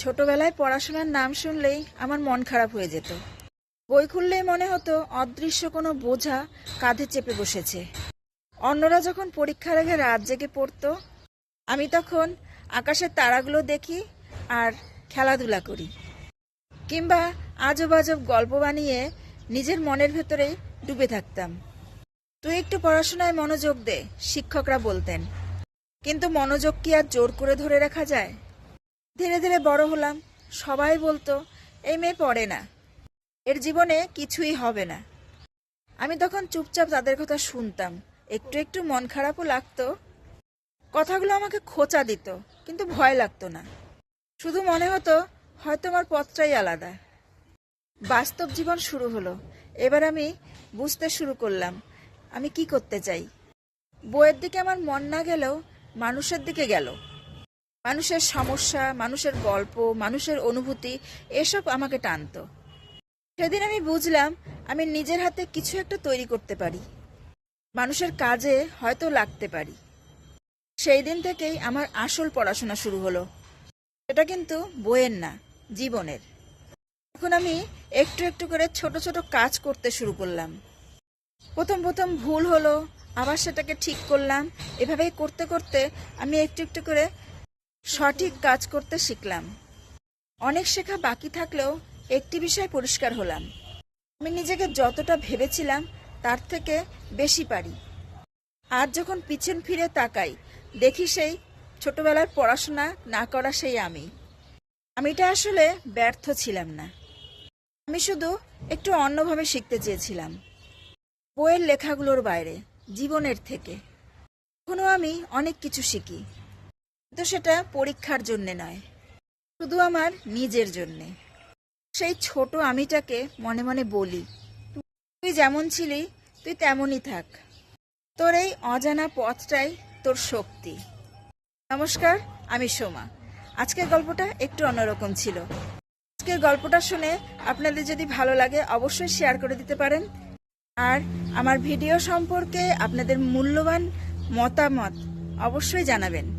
ছোটবেলায় পড়াশোনার নাম শুনলেই আমার মন খারাপ হয়ে যেত। বই খুললেই মনে হতো অদৃশ্য কোনো বোঝা কাঁধে চেপে বসেছে। অন্যরা যখন পরীক্ষার আগে রাত জেগে পড়তো, আমি তখন আকাশের তারাগুলো দেখি আর খেলাধুলা করি। কিংবা আজব আজব গল্প বানিয়ে নিজের মনের ভেতরেই ডুবে থাকতাম। তুই একটু পড়াশোনায় মনোযোগ দে, শিক্ষকরা বলতেন। কিন্তু মনোযোগ কি আর জোর করে ধরে রাখা যায়? ধীরে ধীরে বড় হলাম। সবাই বলতো, এই মেয়ে পড়ে না। এর জীবনে কিছুই হবে না। আমি তখন চুপচাপ তাদের কথা শুনতাম। একটু একটু মন খারাপও লাগতো। কথাগুলো আমাকে খোঁচা দিত, কিন্তু ভয় লাগতো না। শুধু মনে হতো, হয়তো আমার পথটাই আলাদা। বাস্তব জীবন শুরু হলো। এবার আমি বুঝতে শুরু করলাম, আমি কি করতে চাই? বইয়ের দিকে আমার মন না গেলেও মানুষের দিকে গেল। মানুষের সমস্যা, মানুষের গল্প, মানুষের অনুভূতি, এসব আমাকে টানতো। সেদিন আমি বুঝলাম, আমি নিজের হাতে কিছু একটা তৈরি করতে পারি। মানুষের কাজে হয়তো লাগতে পারি। সেই দিন থেকেই আমার আসল পড়াশোনা শুরু হলো। এটা কিন্তু বইয়ের না, জীবনের। এখন আমি একটু একটু করে ছোট ছোট কাজ করতে শুরু করলাম। প্রথম প্রথম ভুল হলো, আবার সেটাকে ঠিক করলাম। এভাবেই করতে করতে আমি একটু একটু করে সঠিক কাজ করতে শিখলাম। অনেক শেখা বাকি থাকলেও একটি বিষয় পরিষ্কার হলাম। আমি নিজেকে যতটা ভেবেছিলাম তার থেকে বেশি পারি। আর যখন পিছন ফিরে তাকাই, দেখি সেই ছোটবেলার পড়াশোনা না করা সেই আমি। আমিটা আসলে ব্যর্থ ছিলাম না। আমি শুধু একটু অন্যভাবে শিখতে চেয়েছিলাম। বইয়ের লেখাগুলোর বাইরে, জীবনের থেকে। এখনও আমি অনেক কিছু শিখি। কিন্তু সেটা পরীক্ষার জন্যে নয়, শুধু আমার নিজের জন্যে। সেই ছোট আমিটাকে মনে মনে বলি, তুই যেমন ছিলি, তুই তেমনই থাক। তোর এই অজানা পথটাই তোর শক্তি। নমস্কার, আমি সোমা। আজকের গল্পটা একটু অন্যরকম ছিল। আজকের গল্পটা শুনে আপনাদের যদি ভালো লাগে, অবশ্যই শেয়ার করে দিতে পারেন। আর আমার ভিডিও সম্পর্কে আপনাদের মূল্যবান মতামত অবশ্যই জানাবেন।